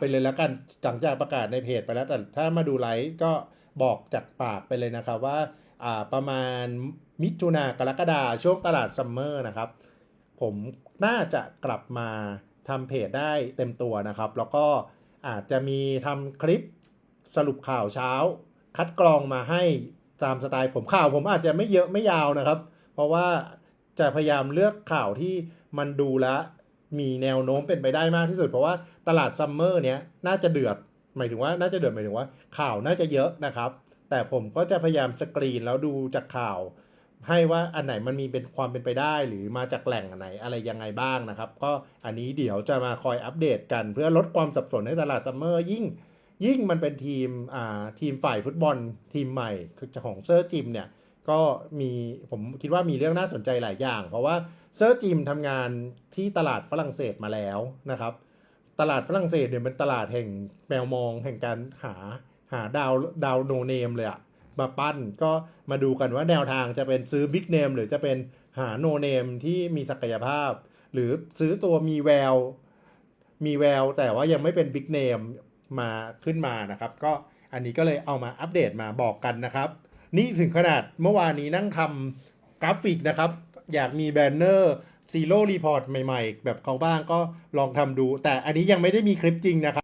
ไปเลยแล้วกันหลังจากประกาศในเพจไปแล้วแต่ถ้ามาดูไลฟ์ก็บอกจากปากไปเลยนะครับว่าอ่าประมาณมิถุนากรกฎาช่วงตลาดซัมเมอร์นะครับ ผมน่าจะกลับมาทำเพจได้เต็มตัวนะครับ แล้วก็อาจจะมีทำคลิปสรุปข่าวเช้า คัดกรองมาให้ตามสไตล์ผมข่าวผมอาจจะไม่เยอะไม่ยาวนะครับ เพราะว่าจะพยายามเลือกข่าวที่มันดูแลว มีแนวโน้มเป็นไปได้มากที่สุด เพราะว่าตลาดซัมเมอร์เนี้ยน่าจะเดือด หมายถึงว่าน่าจะเดือดหมายถึงว่าข่าวน่าจะเยอะนะครับ แต่ผมก็จะพยายามสกรีนแล้วดูจากข่าว ให้ว่าอันไหนมันมีเป็นความเป็นไปได้ หรือมาจากแหล่งไหนอะไรยังไงบ้างนะครับ ก็อันนี้เดี๋ยวจะมาคอยอัปเดตกันเพื่อลดความสับสนในตลาดซัมเมอร์ยิ่งยิ่งมันเป็นทีมอ่าทีมฝ่ายฟุตบอลทีมใหม่ของเซอร์จิมเนี่ย ก็มีผมคิดว่ามีเรื่องน่าสนใจหลายอย่าง เพราะว่าเซอร์จิมทำงานที่ตลาดฝรั่งเศสมาแล้วนะครับ ตลาดฝรั่งเศสเนี่ยเป็นตลาดแห่งแมวมองแห่งการหาหาดาวดาวโนเนมเลยอะมาปั้นก็มาดูกันว่าแนวทางจะเป็นซื้อบิ๊กเนมหรือจะเป็นหาโนเนมที่มีศักยภาพ หรือซื้อตัวมีแวว มีแวว แต่ว่ายังไม่เป็นบิ๊กเนมมาขึ้นมานะครับ ก็อันนี้ก็เลยเอามาอัปเดตมาบอกกันนะครับ นี่ถึงขนาดเมื่อวานนี้นั่งทำกราฟิกนะครับ อยากมีแบนเนอร์ซีโร่รีพอร์ตใหม่ๆ แบบเขาบ้างก็ลองทำดู แต่อันนี้ยังไม่ได้มีคลิปจริงนะครับ